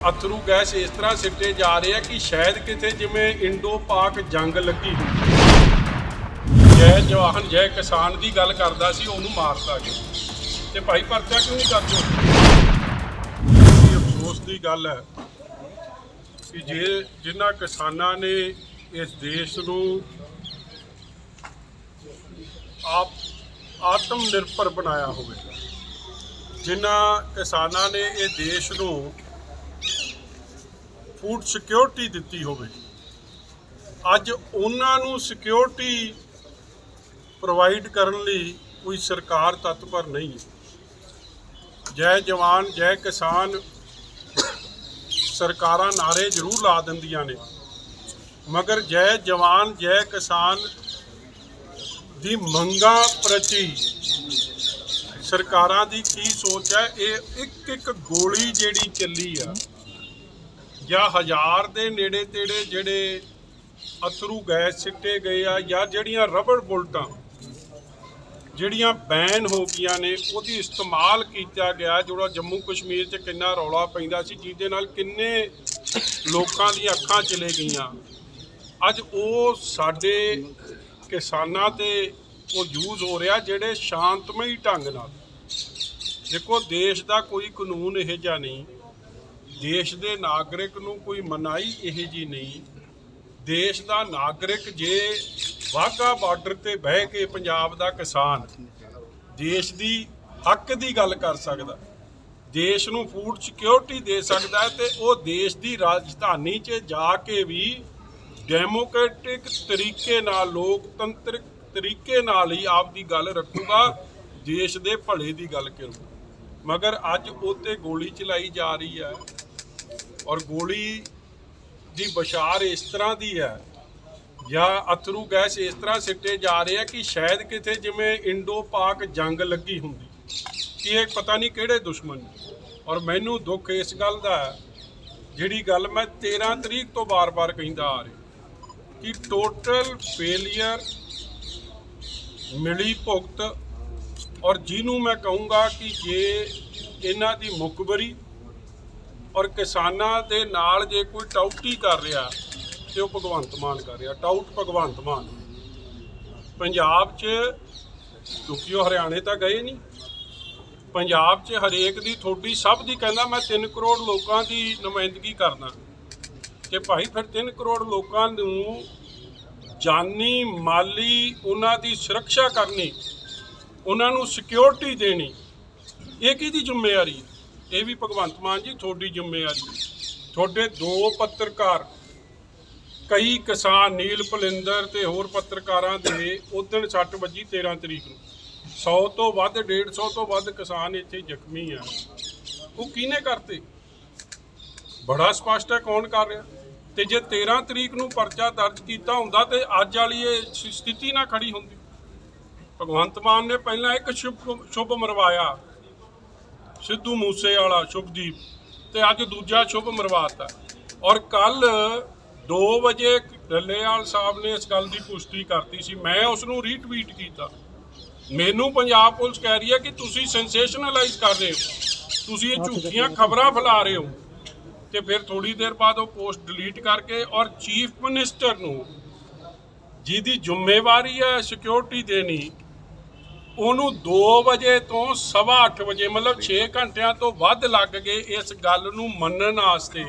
ਅਥਰੂ gas ਇਸ ਤਰ੍ਹਾਂ ਸਿੱਟੇ ਜਾ ਰਹੇ ਆ ਕਿ ਸ਼ਾਇਦ ਕਿਤੇ ਜਿਵੇਂ ਇੰਡੋ ਪਾਕ ਜੰਗ ਲੱਗੀ ਜੈ ਜਵਾਹਨ ਜੈ ਕਿਸਾਨ ਦੀ ਗੱਲ ਕਰਦਾ ਸੀ, ਉਹਨੂੰ ਮਾਰਤਾ ਗਿਆ। ਤੇ ਭਾਈ ਪਰਚਾ ਕਿਉਂ ਨਹੀਂ ਕਰਦੇ ਇਹ ਅਫਸੋਸ ਦੀ ਗੱਲ ਹੈ ਕਿ ਜੇ ਜਿਨ੍ਹਾਂ ਕਿਸਾਨਾਂ ਨੇ ਇਸ ਦੇਸ਼ ਨੂੰ ਆਪ ਆਤਮ ਨਿਰਭਰ ਬਣਾਇਆ ਹੋਵੇ, ਜਿਨ੍ਹਾਂ ਕਿਸਾਨਾਂ ਨੇ ਇਹ ਦੇਸ਼ ਨੂੰ ਫੂਡ ਸਿਕਿਉਰਿਟੀ ਦਿੱਤੀ ਹੋਵੇ। ਅੱਜ ਉਹਨਾਂ ਨੂੰ ਸਿਕਿਉਰਿਟੀ ਪ੍ਰੋਵਾਈਡ ਕਰਨ ਲਈ ਕੋਈ ਸਰਕਾਰ ਤਤਪਰ ਨਹੀਂ ਹੈ। ਜੈ ਜਵਾਨ, ਜੈ ਕਿਸਾਨ ਸਰਕਾਰਾਂ ਨਾਰੇ ਜ਼ਰੂਰ ਲਾ ਦਿੰਦੀਆਂ ਨੇ। ਮਗਰ ਜੈ ਜਵਾਨ, ਜੈ ਕਿਸਾਨ ਦੀ ਮੰਗਾਂ ਪ੍ਰਤੀ ਸਰਕਾਰਾਂ ਦੀ ਕੀ ਸੋਚ ਹੈ? ਇਹ ਇੱਕ ਇੱਕ ਗੋਲੀ ਜਿਹੜੀ ਚੱਲੀ ਆ ਜਾਂ ਹਜ਼ਾਰ ਦੇ ਨੇੜੇ ਤੇੜੇ ਜਿਹੜੇ ਅਥਰੂ ਗੈਸ ਸਿੱਟੇ ਗਏ ਆ ਜਾਂ ਜਿਹੜੀਆਂ ਰਬੜ ਬੁਲਟਾਂ ਜਿਹੜੀਆਂ ਬੈਨ ਹੋ ਗਈਆਂ ਨੇ, ਉਹਦੀ ਇਸਤੇਮਾਲ ਕੀਤਾ ਗਿਆ, ਜਿਹੜਾ ਜੰਮੂ ਕਸ਼ਮੀਰ 'ਚ ਕਿੰਨਾ ਰੌਲਾ ਪੈਂਦਾ ਸੀ, ਜਿਹਦੇ ਨਾਲ ਕਿੰਨੇ ਲੋਕਾਂ ਦੀਆਂ ਅੱਖਾਂ ਚਲੇ ਗਈਆਂ। ਅੱਜ ਉਹ ਸਾਡੇ ਕਿਸਾਨਾਂ ਤੇ ਉਹ ਯੂਜ਼ ਹੋ ਰਿਹਾ ਜਿਹੜੇ ਸ਼ਾਂਤਮਈ ਢੰਗ ਨਾਲ। ਦੇਖੋ, ਦੇਸ਼ ਦਾ ਕੋਈ ਕਾਨੂੰਨ ਇਹ ਜਿਹਾ ਨਹੀਂ। ਦੇਸ਼ ਦੇ ਨਾਗਰਿਕ ਨੂੰ ਕੋਈ ਮਨਾਈ ਇਹ ਜੀ ਨਹੀਂ। ਦੇਸ਼ ਦਾ ਨਾਗਰਿਕ ਜੇ ਵਾਹਗਾ ਬਾਰਡਰ ਤੇ ਬਹਿ ਕੇ ਪੰਜਾਬ ਦਾ ਕਿਸਾਨ, ਦੇਸ਼ ਦੀ ਹੱਕ ਦੀ ਗੱਲ ਕਰ ਸਕਦਾ, ਦੇਸ਼ ਨੂੰ ਫੂਡ ਸਿਕਿਉਰਿਟੀ ਦੇ ਸਕਦਾ ਹੈ ਤੇ ਉਹ ਦੇਸ਼ ਦੀ ਰਾਜਧਾਨੀ 'ਚ ਜਾ ਕੇ ਵੀ ਡੈਮੋਕ੍ਰੈਟਿਕ ਤਰੀਕੇ ਨਾਲ, ਲੋਕਤੰਤਰਿਕ ਤਰੀਕੇ ਨਾਲ ਹੀ ਆਪ ਦੀ ਗੱਲ ਰੱਖੂਗਾ, ਦੇਸ਼ ਦੇ ਭਲੇ ਦੀ ਗੱਲ ਕਰੂ ਮਗਰ ਅੱਜ ਉੱਤੇ ਗੋਲੀ ਚਲਾਈ ਜਾ ਰਹੀ ਹੈ। ਔਰ ਗੋਲੀ ਦੀ ਬਸ਼ਾਰ ਇਸ ਤਰ੍ਹਾਂ ਦੀ ਹੈ ਜਾਂ ਅਥਰੂ ਗੈਸ ਇਸ ਤਰ੍ਹਾਂ ਸਿੱਟੇ ਜਾ ਰਹੇ ਆ ਕਿ ਸ਼ਾਇਦ ਕਿਤੇ ਜਿਵੇਂ ਇੰਡੋ ਪਾਕ ਜੰਗ ਲੱਗੀ ਹੁੰਦੀ, ਕਿ ਇਹ ਪਤਾ ਨਹੀਂ ਕਿਹੜੇ ਦੁਸ਼ਮਣ ਨੇ। ਔਰ ਮੈਨੂੰ ਦੁੱਖ ਇਸ ਗੱਲ ਦਾ ਹੈ, ਜਿਹੜੀ ਗੱਲ ਮੈਂ 13 ਤਰੀਕ ਤੋਂ ਬਾਰ-ਬਾਰ ਕਹਿੰਦਾ ਆ ਰਿਹਾ, ਕਿ ਟੋਟਲ ਫੇਲਿਅਰ ਮਿਲੀ ਭੁਗਤ ਔਰ ਜਿਹਨੂੰ ਮੈਂ ਕਹੂੰਗਾ ਕਿ ਜੇ ਇਹਨਾਂ ਦੀ ਮੁਖਬਰੀ ਔਰ ਕਿਸਾਨਾਂ ਦੇ ਨਾਲ ਜੇ ਕੋਈ ਟਾਊਟੀ ਕਰ ਰਿਹਾ, ਤੇ ਉਹ ਭਗਵੰਤ ਮਾਨ ਕਰ ਰਿਹਾ। ਟਾਊਟ ਭਗਵੰਤ ਮਾਨ। ਪੰਜਾਬ 'ਚ ਕਿਉਂਕਿ ਉਹ ਹਰਿਆਣੇ ਤਾਂ ਗਏ ਨਹੀਂ, ਪੰਜਾਬ 'ਚ ਹਰੇਕ ਦੀ ਥੋੜੀ ਸਭ ਦੀ ਕਹਿੰਦਾ, ਮੈਂ 3 ਕਰੋੜ ਲੋਕਾਂ ਦੀ ਨੁਮਾਇੰਦਗੀ ਕਰਦਾ। ਤੇ ਭਾਈ ਫਿਰ 3 ਕਰੋੜ ਲੋਕਾਂ ਨੂੰ ਜਾਨੀ, ਮਾਲੀ, ਉਹਨਾਂ ਦੀ ਸੁਰੱਖਿਆ ਕਰਨੀ, ਉਹਨਾਂ ਨੂੰ ਸਿਕਿਉਰਿਟੀ ਦੇਣੀ, ਇਹ ਕਿਹਦੀ ਜ਼ਿੰਮੇਵਾਰੀ ਹੈ? ਇਹ ਵੀ ਭਗਵੰਤ ਮਾਨ ਜੀ ਤੁਹਾਡੀ ਜ਼ਿੰਮੇਵਾਰੀ ਤੁਹਾਡੇ ਦੋ ਪੱਤਰਕਾਰ, ਕਈ ਕਿਸਾਨ ਨੀਲ ਭਲਿੰਦਰ ਤੇ ਹੋਰ ਪੱਤਰਕਾਰਾਂ ਦੇ ਉਦਣ ਸੱਟ ਵੱਜੀ 13 ਤਰੀਕ ਨੂੰ। 100 ਤੋਂ ਵੱਧ 150 ਤੋਂ ਵੱਧ ਕਿਸਾਨ ਇੱਥੇ ਜ਼ਖਮੀ ਆ। ਉਹ ਕਿਹਨੇ ਕਰਤੇ? ਬੜਾ ਸਪਸ਼ਟ ਹੈ ਕੌਣ ਕਰ ਰਿਹਾ। ਤੇ ਜੇ 13 ਤਰੀਕ ਨੂੰ ਪਰਚਾ ਦਰਜ ਕੀਤਾ ਹੁੰਦਾ ਤੇ ਅੱਜ ਵਾਲੀ ਇਹ ਸਥਿਤੀ ਨਾ ਖੜੀ ਹੁੰਦੀ। ਭਗਵੰਤ ਮਾਨ ਨੇ ਪਹਿਲਾਂ ਇੱਕ ਸ਼ੁਭ ਸ਼ੁਭ ਮਰਵਾਇਆ। ਸਿੱਧੂ ਮੂਸੇ ਵਾਲਾ ਸ਼ੁਭਦੀਪ ਤੇ ਅੱਜ ਦੂਜਾ ਸ਼ੁਭ ਮਰਵਾਤਾ ਔਰ ਕੱਲ 2 ਵਜੇ ਡੱਲੇਵਾਲ ਸਾਹਿਬ ਨੇ ਇਸ ਗੱਲ ਦੀ ਪੁਸ਼ਟੀ ਕਰਤੀ ਸੀ। ਮੈਂ ਉਸ ਨੂੰ ਰੀਟਵੀਟ ਕੀਤਾ। ਮੈਨੂੰ ਪੰਜਾਬ ਪੁਲਿਸ ਕਹਿ ਰਹੀ ਹੈ ਕਿ ਤੁਸੀਂ ਸੈਂਸੇਸ਼ਨਲਾਈਜ਼ ਕਰ ਰਹੇ ਹੋ। ਤੁਸੀਂ ਇਹ ਝੂਠੀਆਂ ਖਬਰਾਂ ਫੈਲਾ ਰਹੇ ਹੋ। ਤੇ ਫਿਰ ਥੋੜੀ ਦੇਰ ਬਾਅਦ ਉਹ ਪੋਸਟ ਡਿਲੀਟ ਕਰਕੇ ਔਰ ਚੀਫ ਮਿਨਿਸਟਰ ਨੂੰ ਜਿਹਦੀ ਜ਼ਿੰਮੇਵਾਰੀ ਹੈ ਸਿਕਿਉਰਿਟੀ ਦੇਣੀ ਉਹਨੂੰ 2 ਵਜੇ ਤੋਂ ਸਵਾ 8 ਵਜੇ, ਮਤਲਬ 6 ਘੰਟਿਆਂ ਤੋਂ ਵੱਧ ਲੱਗ ਗਏ ਇਸ ਗੱਲ ਨੂੰ ਮੰਨਣ ਵਾਸਤੇ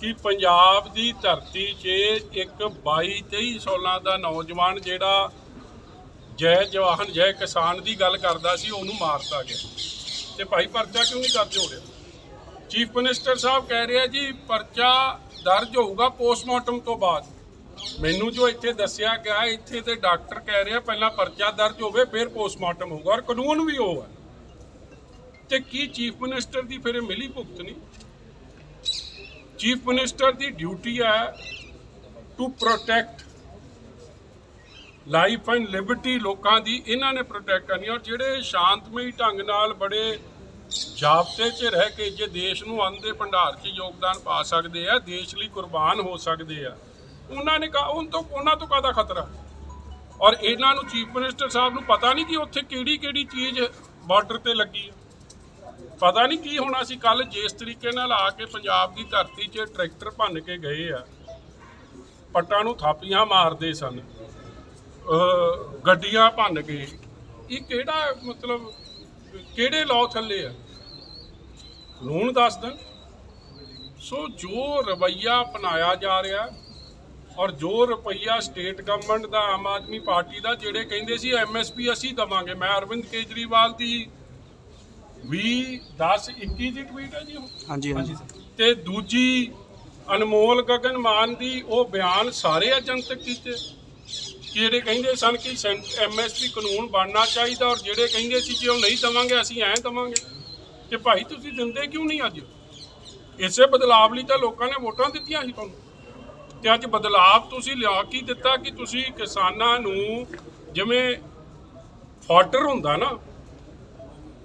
ਕਿ ਪੰਜਾਬ ਦੀ ਧਰਤੀ 'ਚ ਇੱਕ 22 23 ਸਾਲਾਂ ਦਾ ਨੌਜਵਾਨ ਜਿਹੜਾ ਜੈ ਜਵਾਹਨ ਜੈ ਕਿਸਾਨ ਦੀ ਗੱਲ ਕਰਦਾ ਸੀ, ਉਹਨੂੰ ਮਾਰਤਾ ਗਿਆ। ਤੇ ਭਾਈ ਪਰਚਾ ਕਿਉਂ ਨਹੀਂ ਦਰਜ ਹੋ ਰਿਹਾ? ਚੀਫ ਮਿਨਿਸਟਰ ਸਾਹਿਬ ਕਹਿ ਰਿਹਾ ਜੀ, ਪਰਚਾ ਦਰਜ ਹੋਊਗਾ ਪੋਸਟਮਾਰਟਮ ਤੋਂ ਬਾਅਦ। ਮੈਨੂੰ ਜੋ ਇੱਥੇ ਦੱਸਿਆ ਗਿਆ, ਇੱਥੇ ਤੇ ਡਾਕਟਰ ਕਹਿ ਰਿਹਾ ਪਹਿਲਾਂ ਪਰਚਾ ਦਰਜ ਹੋਵੇ, ਫਿਰ ਪੋਸਟਮਾਰਟਮ ਹੋਊਗਾ ਔਰ ਕਾਨੂੰਨ ਵੀ ਉਹ ਹੈ ਤੇ ਕੀ ਚੀਫ ਮਿਨਿਸਟਰ ਦੀ ਫਿਰ ਮਿਲੀ ਭੁਗਤ ਨਹੀਂ? ਚੀਫ ਮਿਨਿਸਟਰ ਦੀ ਡਿਊਟੀ ਹੈ to protect life and liberty ਲੋਕਾਂ ਦੀ, ਇਹਨਾਂ ਨੇ ਪ੍ਰੋਟੈਕਟ ਕਰਨੀ ਔਰ ਜਿਹੜੇ ਸ਼ਾਂਤਮਈ ਢੰਗ ਨਾਲ ਬੜੇ ਜਾਬਤੇ 'ਚ ਰਹਿ ਕੇ ਜੇ ਦੇਸ਼ ਨੂੰ ਅੰਨ ਦੇ ਭੰਡਾਰ 'ਚ ਯੋਗਦਾਨ ਪਾ ਸਕਦੇ ਆ, ਦੇਸ਼ ਲਈ ਕੁਰਬਾਨ ਹੋ ਸਕਦੇ ਆ ਉਹਨਾਂ ਨੇ ਕਹਾ ਉਹਨਾਂ ਤੋਂ ਉਹਨਾਂ ਤੋਂ ਕਾਹਦਾ ਖਤਰਾ? ਔਰ ਇਹਨਾਂ ਨੂੰ ਚੀਫ ਮਿਨਿਸਟਰ ਸਾਹਿਬ ਨੂੰ ਪਤਾ ਨਹੀਂ ਕਿ ਉੱਥੇ ਕਿਹੜੀ ਕਿਹੜੀ ਚੀਜ਼ ਬਾਰਡਰ ਤੇ ਲੱਗੀ ਹੈ। ਪਤਾ ਨਹੀਂ ਕੀ ਹੋਣਾ ਸੀ। ਕੱਲ ਜਿਸ ਤਰੀਕੇ ਨਾਲ ਆ ਕੇ ਪੰਜਾਬ ਦੀ ਧਰਤੀ 'ਚ ਟਰੈਕਟਰ ਭੰਨ ਕੇ ਗਏ ਆ, ਪੱਟਾਂ ਨੂੰ ਥਾਪੀਆਂ ਮਾਰਦੇ ਸਨ। ਗੱਡੀਆਂ ਭੰਨ ਕੇ। ਇਹ ਕਿਹੜਾ ਮਤਲਬ ਕਿਹੜੇ ਲਾਅ ਥੱਲੇ ਆ? ਕਾਨੂੰਨ ਦੱਸ ਦੇਣ। ਸੋ ਜੋ ਰਵਈਆ ਅਪਣਾਇਆ ਜਾ ਰਿਹਾ ਔਰ ਜੋ ਰੁਪਈਆ ਸਟੇਟ ਗਵਰਨਮੈਂਟ ਦਾ ਆਮ ਆਦਮੀ ਪਾਰਟੀ ਦਾ ਜਿਹੜੇ ਕਹਿੰਦੇ ਸੀ ਐਮਐਸਪੀ ਅਸੀਂ ਦਵਾਂਗੇ। ਮੈਂ ਅਰਵਿੰਦ ਕੇਜਰੀਵਾਲ ਦੀ 20 10 21 ਦੀ ਟਵੀਟ ਹੈ ਜੀ ਉਹ। ਹਾਂਜੀ ਹਾਂਜੀ। ਤੇ ਦੂਜੀ ਅਨਮੋਲ ਗਗਨ ਮਾਨ ਦੀ ਉਹ ਬਿਆਨ ਸਾਰੇ ਅਜੰਤਕ ਕੀਤੇ। ਜਿਹੜੇ ਕਹਿੰਦੇ ਸਨ ਕਿ ਐਮਐਸਪੀ ਕਾਨੂੰਨ ਬਣਨਾ ਚਾਹੀਦਾ ਔਰ ਜਿਹੜੇ ਕਹਿੰਦੇ ਸੀ ਕਿ ਉਹ ਨਹੀਂ ਦਵਾਂਗੇ ਅਸੀਂ ਐਂ ਦਵਾਂਗੇ। ਕਿ ਭਾਈ ਤੁਸੀਂ ਦਿੰਦੇ ਕਿਉਂ ਨਹੀਂ ਅੱਜ? ਇਸੇ ਬਦਲਾਵ ਲਈ ਤਾਂ ਲੋਕਾਂ ਨੇ ਵੋਟਾਂ ਦਿੱਤੀਆਂ ਸੀ ਤੁਹਾਨੂੰ। ਤੇ ਅੱਜ ਬਦਲਾਵ ਤੁਸੀਂ ਲਿਆ ਕੀ ਦਿੱਤਾ ਕਿ ਤੁਸੀਂ ਕਿਸਾਨਾਂ ਨੂੰ ਜਿਵੇਂ ਫਾਟਰ ਹੁੰਦਾ ਨਾ,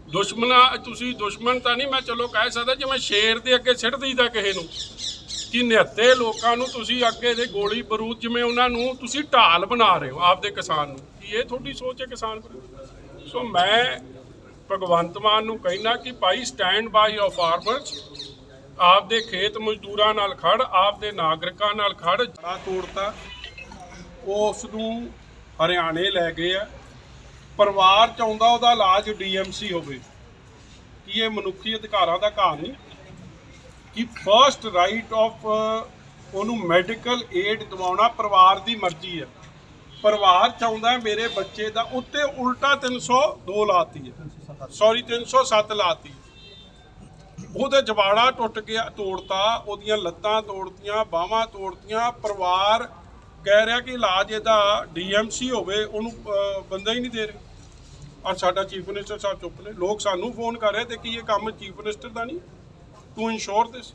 ਦੁਸ਼ਮਣਾ, ਤੁਸੀਂ ਦੁਸ਼ਮਣ ਤਾਂ ਨਹੀਂ, ਮੈਂ ਚਲੋ ਕਹਿ ਸਕਦਾ ਜਿਵੇਂ ਸ਼ੇਰ ਦੇ ਅੱਗੇ ਸਿੱਟ ਦਈਦਾ ਕਿਸੇ ਨੂੰ, ਕਿ ਨਿਹੱਤੇ ਲੋਕਾਂ ਨੂੰ ਤੁਸੀਂ ਅੱਗੇ ਦੇ ਗੋਲੀ ਬਰੂਦ ਜਿਵੇਂ ਉਹਨਾਂ ਨੂੰ ਤੁਸੀਂ ਢਾਲ ਬਣਾ ਰਹੇ ਹੋ ਆਪਦੇ ਕਿਸਾਨ ਨੂੰ। ਕੀ ਇਹ ਤੁਹਾਡੀ ਸੋਚ ਹੈ ਕਿਸਾਨ ਸੋ ਮੈਂ ਭਗਵੰਤ ਮਾਨ ਨੂੰ ਕਹਿਣਾ ਕਿ ਭਾਈ ਸਟੈਂਡ ਬਾਈ ਆਫ ਫਾਰਮਰਸ ਆਪਦੇ ਖੇਤ ਮਜ਼ਦੂਰਾਂ ਨਾਲ ਖੜ ਆਪਦੇ ਨਾਗਰਿਕਾਂ ਨਾਲ ਖੜ। ਜੜਾ ਤੋੜਤਾ। ਉਸ ਨੂੰ ਹਰਿਆਣੇ ਲੈ ਗਏ ਆ। ਪਰਿਵਾਰ ਚਾਹੁੰਦਾ ਉਹਦਾ ਇਲਾਜ ਡੀਐਮਸੀ ਹੋਵੇ। ਕੀ ਇਹ ਮਨੁੱਖੀ ਅਧਿਕਾਰਾਂ ਦਾ ਘਾਣ ਨਹੀਂ? ਕਿ ਫਰਸਟ ਰਾਈਟ ਆਫ ਉਹਨੂੰ ਮੈਡੀਕਲ ਏਡ ਦਿਵਾਉਣਾ ਪਰਿਵਾਰ ਦੀ ਮਰਜ਼ੀ ਹੈ ਪਰਿਵਾਰ ਚਾਹੁੰਦਾ ਮੇਰੇ ਬੱਚੇ ਦਾ ਉੱਤੇ ਉਲਟਾ 302 ਲਾਤੀ ਹੈ ਸੌਰੀ 307 ਲਾਤੀ ਉਹਦੇ ਜਵਾੜਾ ਟੁੱਟ ਗਿਆ, ਤੋੜਤਾ, ਉਹਦੀਆਂ ਲੱਤਾਂ ਤੋੜਤੀਆਂ, ਬਾਹਾਂ ਤੋੜਤੀਆਂ, ਪਰਿਵਾਰ ਕਹਿ ਰਿਹਾ ਕਿ ਇਲਾਜ ਇਹਦਾ ਡੀਐਮਸੀ ਹੋਵੇ, ਉਹਨੂੰ ਬੰਦਾ ਹੀ ਨਹੀਂ ਦੇ ਰਿਹਾ। ਔਰ ਸਾਡਾ ਚੀਫ ਮਿਨਿਸਟਰ ਸਾਹਿਬ ਚੁੱਪ ਨੇ, ਲੋਕ ਸਾਨੂੰ ਫੋਨ ਕਰ ਰਹੇ ਤੇ ਕਿ ਇਹ ਕੰਮ ਚੀਫ ਮਿਨਿਸਟਰ ਦਾ ਨਹੀਂ? ਤੂੰ ਇੰਸ਼ੋਰ ਦਿਸ